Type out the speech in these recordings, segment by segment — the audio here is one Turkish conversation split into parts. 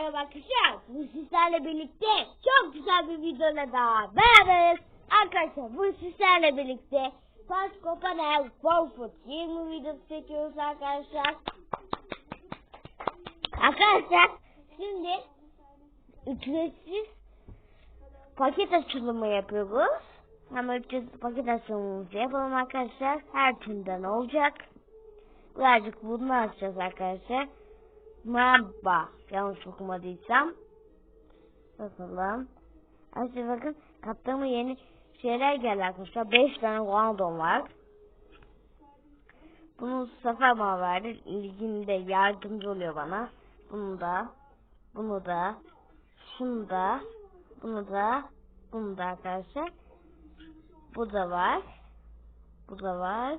Merhaba arkadaşlar. Bu sizlerle birlikte çok güzel bir videoda daha beraberiz. Arkadaşlar bu sizlerle birlikte Taş Kopan Ev Warfoot 20 videosu çekiyoruz arkadaşlar. Arkadaşlar şimdi ücretsiz paket açılımı yapıyoruz. Ama ücretsiz paket açılımımızı yapalım arkadaşlar. Her türden olacak. Birazcık bunu açacağız arkadaşlar. Merhaba. Yanlış okumadıysam. Bakalım. Arkadaşlar bakın katlama yeni şeyler geldi arkadaşlar. 5 tane random var. Bunu Safa bana verdi. İlginde yardımcı oluyor bana. Bunu da. Bunu da. Şunu da. Bunu da. Bunu da arkadaşlar. Bu da var. Bu da var.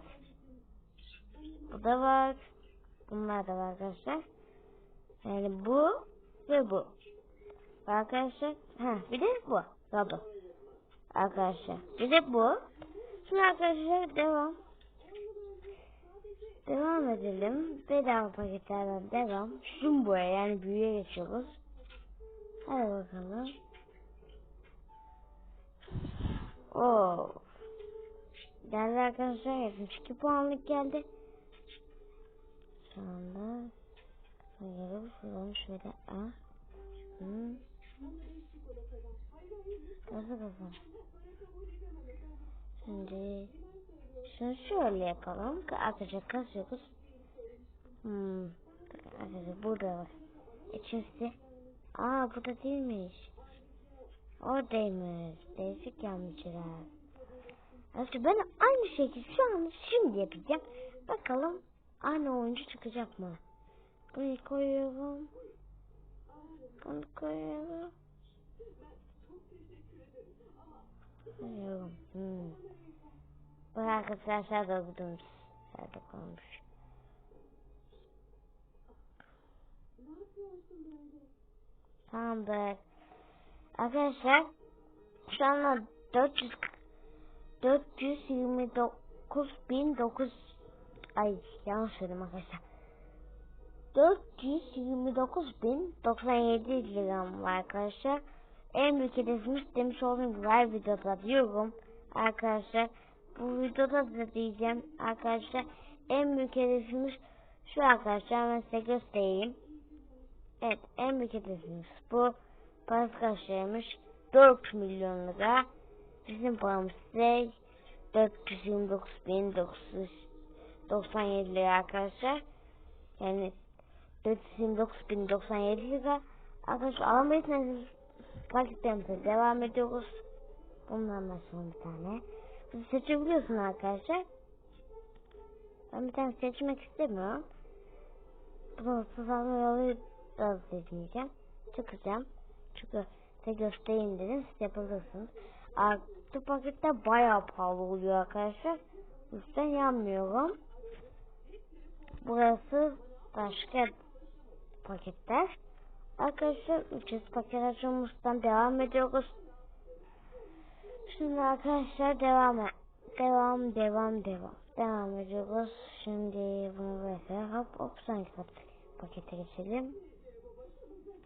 Bu da var. Bunlar da var arkadaşlar. Yani bu ve bu. Arkadaşlar. Ha, bir de bu. Tabi. Arkadaşlar. Bir de bu. Şimdi arkadaşlar devam. Devam edelim. Bedava paketlerden devam. Jumbo'ya yani büyüye geçiyoruz. Hadi bakalım. Oo. Geldi arkadaşlar 72 puanlık geldi. Şu anda Sayalım şuradan şöyle a. Hı. Nasıl kızım? Şimdi şunu şöyle yapalım. Arkadaşlar kasıyoruz. Hmm. Arkadaşlar burada var. İçerisi. Aa burada değilmiş. Oradaymış. Değişik yanmışlar. Arkadaşlar ben aynı şekilde şu an şimdi yapacağım. Bakalım aynı oyuncu çıkacak mı? Bunu koyuyorum. Bunu koyuyorum. Koyuyorum. Hmm. Bu arkadaşlar da okudum. Nerede kalmış? Tamamdır. Arkadaşlar şu anda 400 429.900 ay yanlış söyledim arkadaşlar. 429.097 liram var arkadaşlar. En büyük hedefimiz demiş olduğum gibi her videoda diyorum arkadaşlar. Bu videoda da diyeceğim arkadaşlar. En büyük hedefimiz şu arkadaşlar ben size göstereyim. Evet en büyük hedefimiz bu. Parası kaçlarmış 4 milyon lira. Bizim paramız ise 429.997 lira arkadaşlar. Yani 429.097 lira. Arkadaşlar alamayız paketlerimize devam ediyoruz. Bundan da son bir tane. Siz seçebiliyorsun arkadaşlar. Ben bir tane seçmek istemiyorum. Bunu sızanma yolu da seçmeyeceğim. Çıkacağım. Çünkü size göstereyim dedim. Siz yapabilirsiniz. Artı paketler bayağı pahalı oluyor arkadaşlar. Üstten yanmıyorum. Burası başka paketler. Arkadaşlar 300 paket açılmıştan devam ediyoruz. Şimdi arkadaşlar devam et. Devam devam devam. Devam ediyoruz. Şimdi bunu böyle hop hop sanki pakete geçelim.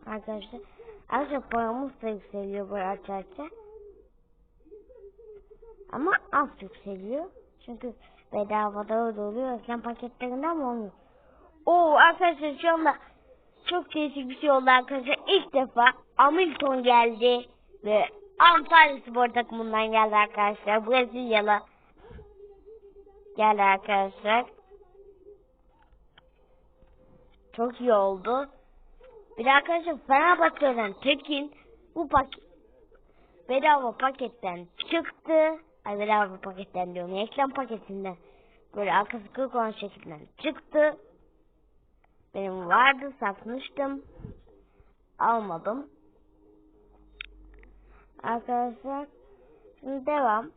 Arkadaşlar arkadaşlar paramız da yükseliyor böyle açarken. Ama az yükseliyor. Çünkü bedavada öyle oluyor. Reklam paketlerinden mi olmuyor? Oo arkadaşlar şu anda çok değişik bir şey oldu arkadaşlar. İlk defa Hamilton geldi ve Antalya Spor takımından geldi arkadaşlar. Brezilyalı geldi arkadaşlar. Çok iyi oldu. Bir de arkadaşlar Fenerbahçe'den Tekin bu paket bedava paketten çıktı. Ay bedava paketten diyorum. Reklam paketinden böyle arkası kırık olan şekilden çıktı. Benim vardı satmıştım. Almadım. Arkadaşlar şimdi devam.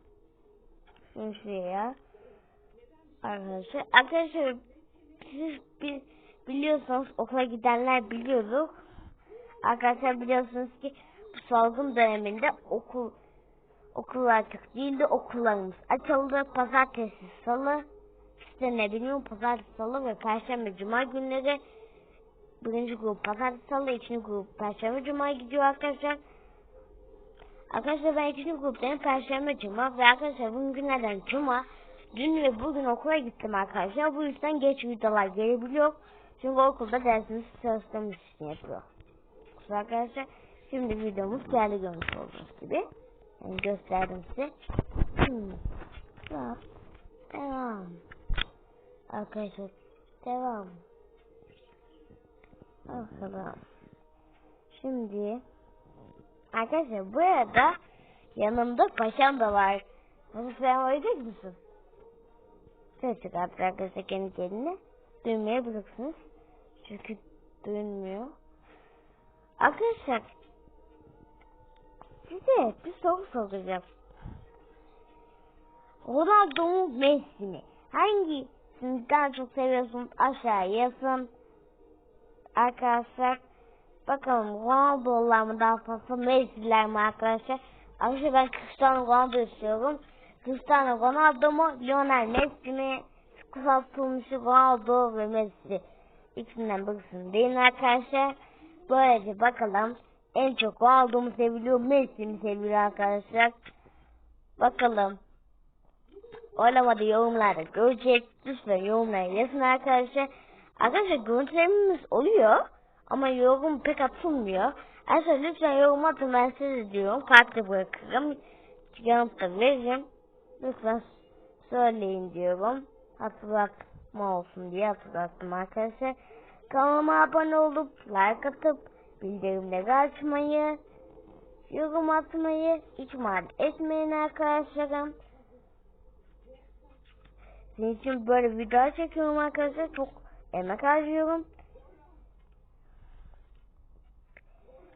Şimdi şuraya. Arkadaşlar. Arkadaşlar siz bil, biliyorsunuz okula gidenler biliyoruz. Arkadaşlar biliyorsunuz ki bu salgın döneminde okul okullar açık değildi. Okullarımız açıldı. Pazartesi, salı işte ne bileyim pazartesi, salı ve perşembe, cuma günleri birinci grup pazartesi salı, ikinci grup perşembe cuma gidiyor arkadaşlar. Arkadaşlar ben ikinci gruptayım perşembe cuma ve arkadaşlar bugün günlerden cuma. Dün ve bugün okula gittim arkadaşlar. Bu yüzden geç videolar gelebiliyor. Çünkü okulda dersimiz çalıştığımız için yapıyor. Arkadaşlar şimdi videomuz geldi görmüş olduğunuz gibi. Yani gösterdim size. Hmm. Devam. Devam. Arkadaşlar devam. Bakalım. Şimdi arkadaşlar bu arada yanımda paşam da var. Nasıl sen oynayacak mısın? Ses çıkarttı arkadaşlar kendi kendine. Duymayabilirsiniz. Çünkü duyulmuyor. Arkadaşlar size bir soru soracağım. Ronaldo mu Messi mi? Hangisini daha çok seviyorsunuz? Aşağı yazın. Arkadaşlar bakalım Ronaldo'lar mı daha fazla Messi'ler mi arkadaşlar? Arkadaşlar ben Cristiano Ronaldo istiyorum. Cristiano Ronaldo mu? Lionel Messi mi? Kısaltılmışı Ronaldo ve Messi. İkisinden birisini mi arkadaşlar? Böylece bakalım en çok Ronaldo mu seviliyor Messi mi seviliyor arkadaşlar? Bakalım. Oynamadı yorumlarda görecek. Lütfen yorumlara yazın arkadaşlar. Arkadaşlar görüntülerimiz oluyor. Ama yorum pek atılmıyor. Arkadaşlar lütfen yorum atın ben size diyorum. Kartı bırakırım. Yanıt da veririm. Lütfen söyleyin diyorum. Hatırlatma olsun diye hatırlattım arkadaşlar. Kanalıma abone olup like atıp bildirimleri açmayı, yorum atmayı ihmal etmeyin arkadaşlarım. Sizin için böyle video çekiyorum arkadaşlar. Çok emek harcıyorum.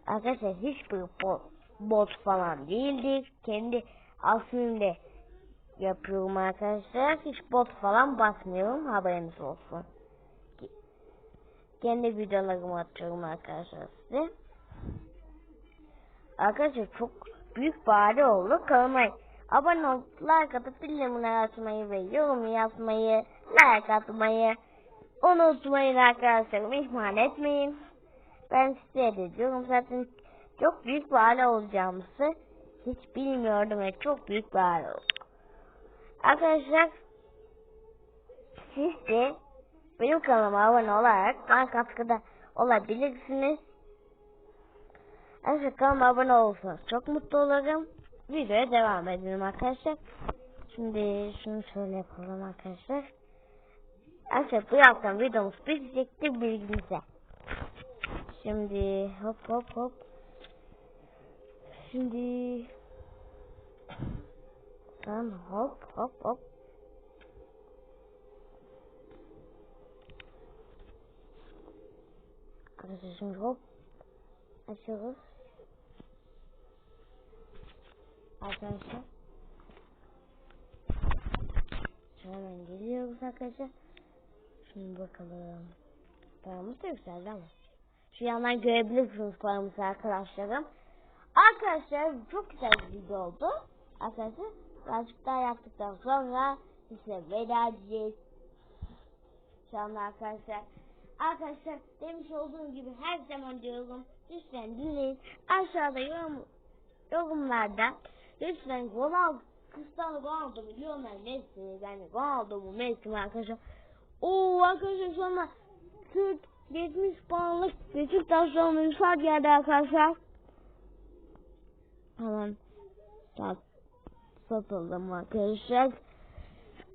Arkadaşlar hiçbir bot, bot falan değildi. Kendi aslında yapıyorum arkadaşlar. Hiç bot falan basmıyorum. Haberiniz olsun. Kendi videolarımı atıyorum arkadaşlar size. Arkadaşlar çok büyük bari oldu. Kanalıma abone olup like atıp bildirimleri açmayı ve yorum yazmayı, like atmayı unutmayın arkadaşlar. İhmal etmeyin. Ben size de diyorum zaten çok büyük bir aile olacağımızı hiç bilmiyordum ve çok büyük bir aile olduk. Arkadaşlar siz de benim kanalıma abone olarak bana katkıda olabilirsiniz. Arkadaşlar kanalıma abone olursanız çok mutlu olurum. Videoya devam edelim arkadaşlar. Şimdi şunu şöyle yapalım arkadaşlar. Arkadaşlar bu yaptığım videomuz bitecektir bilginize. Şimdi hop hop hop. Şimdi tamam hop hop hop. Arkadaşlar şimdi hop açıyoruz. Arkadaşlar. Hemen geliyoruz arkadaşlar. Şimdi bakalım. Paramız da yükseldi ama. Şu yandan görebilirsiniz paramızı arkadaşlarım. Arkadaşlar çok güzel bir video oldu. Arkadaşlar birazcık daha yaptıktan sonra size veda edeceğiz. Şu anda arkadaşlar. Arkadaşlar demiş olduğum gibi her zaman diyorum. Lütfen dinleyin. Aşağıda yorum, yorumlarda lütfen Ronaldo Cristiano Ronaldo mu Lionel Messi yani Ronaldo mu Messi mi arkadaşlar. Oo arkadaşlar şu anda 40 70 puanlık Beşiktaş'tan Ünsal geldi arkadaşlar. Hemen sat, satıldım arkadaşlar.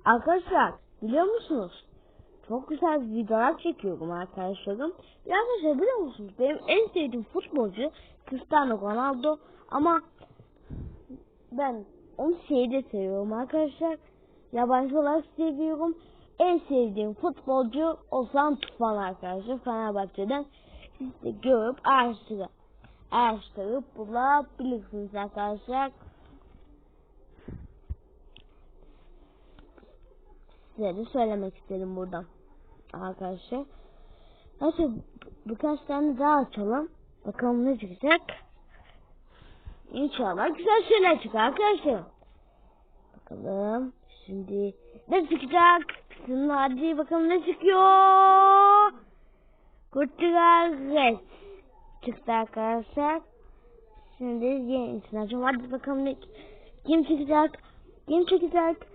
Arkadaşlar biliyor musunuz? Çok güzel videolar çekiyorum arkadaşlarım. Ya arkadaşlar biliyor musunuz? Benim en sevdiğim futbolcu Cristiano Ronaldo ama ben onu şeyde seviyorum arkadaşlar. Yabancı olarak seviyorum. En sevdiğim futbolcu Ozan Tufan arkadaşlar. Fenerbahçe'den siz de görüp araştırıp araştırıp bulabilirsiniz arkadaşlar. Size de söylemek istedim buradan arkadaşlar. Neyse birkaç tane daha açalım. Bakalım ne çıkacak. İnşallah güzel şeyler çıkar arkadaşlar. Bakalım. Şimdi ne çıkacak? Şimdi hadi bakalım ne çıkıyor. Kurtuluş çıktı arkadaşlar. Şimdi yeni isim Hadi bakalım ne, kim çıkacak? Kim çıkacak?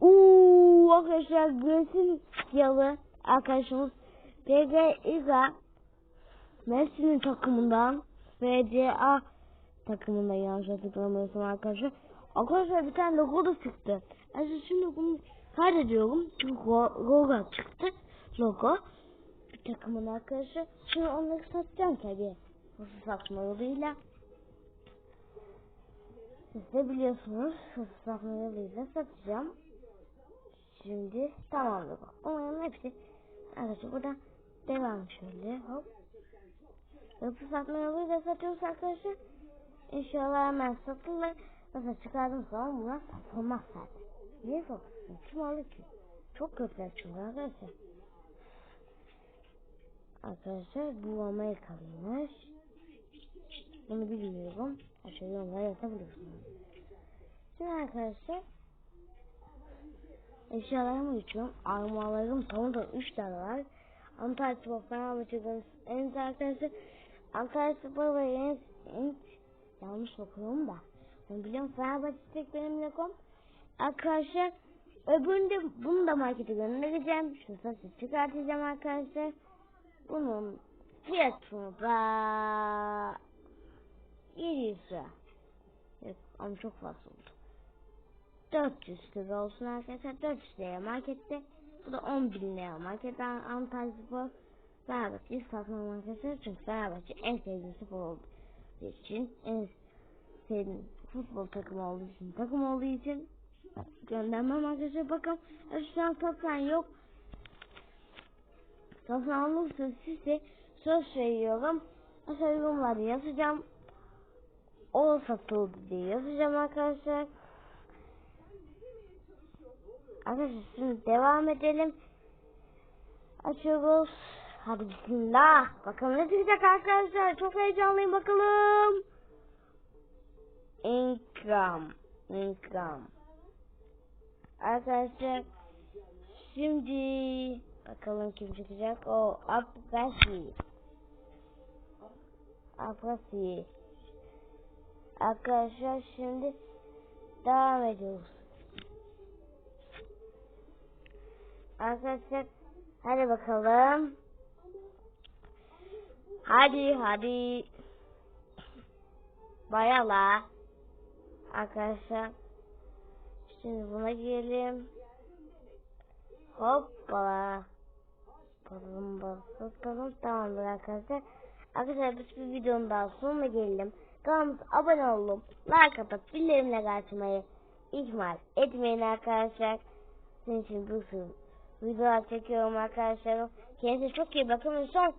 Uuu arkadaşlar Gülsün yalı arkadaşımız PG İza Messi'nin takımından FCA takımında yanlış hatırlamıyorsam arkadaşlar. Arkadaşlar bir tane logo da çıktı. Ben şimdi bunu kaydediyorum. Çünkü logo çıktı. Logo. Bir takımın arkadaşlar. Şimdi onları satacağım tabii. Nasıl satma yoluyla. Siz de biliyorsunuz. Nasıl satma yoluyla satacağım. Şimdi tamamdır. Onların hepsi. Arkadaşlar burada devam şöyle. Hop. Nasıl satma yoluyla satıyoruz arkadaşlar. İnşallah hemen satılır. Mesela çıkardım zaman bunlar satılmaz zaten. Niye satılsın? Kim alır ki? Çok kötüler çünkü arkadaşlar. Arkadaşlar bu Amerikalıymış. Bunu bilmiyorum. Aşağıya yorumlara yazabilirsiniz. Şimdi arkadaşlar eşyalarımı içiyorum. Armalarım tam da 3 tane var. Antalya Spor Fenerbahçe'den en arkadaşlar Antalya Spor ve en, en yanlış okuyorum da. Ben biliyorum Fenerbahçe tek benim lokom. Arkadaşlar öbüründe bunu da markete göndereceğim. Şu saçı çıkartacağım arkadaşlar. Bunun fiyatı da 700 lira. Evet, ama çok fazla oldu. 400 lira olsun arkadaşlar. 400 lira markette. Bu da 10 bin lira markette. Antalya Spor Fenerbahçe'yi satmam arkadaşlar. Çünkü Fenerbahçe en sevdiğim spor olduğu için en sevdiğim futbol takımı olduğu için takım olduğu için göndermem arkadaşlar. Bakın şu an satsan yok. Satın alırsa size söz veriyorum. Mesela yorumları yazacağım. O satıldı diye yazacağım arkadaşlar. Arkadaşlar şimdi devam edelim. Açıyoruz. Hadi bismillah. Bakalım ne çıkacak arkadaşlar. Çok heyecanlıyım bakalım. Income. Income. Arkadaşlar şimdi bakalım kim çıkacak. O Abgasi. Abgasi. Arkadaşlar şimdi devam ediyoruz. Arkadaşlar hadi bakalım. Hadi hadi. Bayala. Arkadaşlar. Şimdi buna girelim. Hoppala. Bakalım bakalım. Tamamdır arkadaşlar. Arkadaşlar biz bir videonun daha sonuna gelelim. Kanalımıza abone olun. Like atıp bildirimle açmayı ihmal etmeyin arkadaşlar. Sizin için sürü videolar çekiyorum arkadaşlar. Kendinize çok iyi bakın son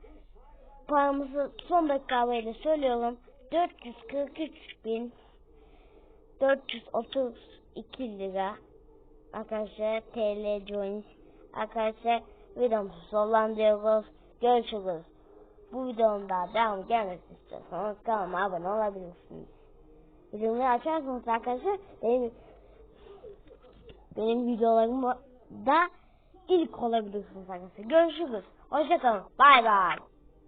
paramızı son dakika haberiyle söylüyorum. 443 bin 432 lira arkadaşlar TL join arkadaşlar videomuzu sonlandırıyoruz. Görüşürüz. Bu videonun daha devam gelmesi istiyorsanız kanalıma abone olabilirsiniz. Videomu açarsanız arkadaşlar benim, benim videolarımda ilk olabilirsiniz arkadaşlar. Görüşürüz. Hoşçakalın. Bay bay.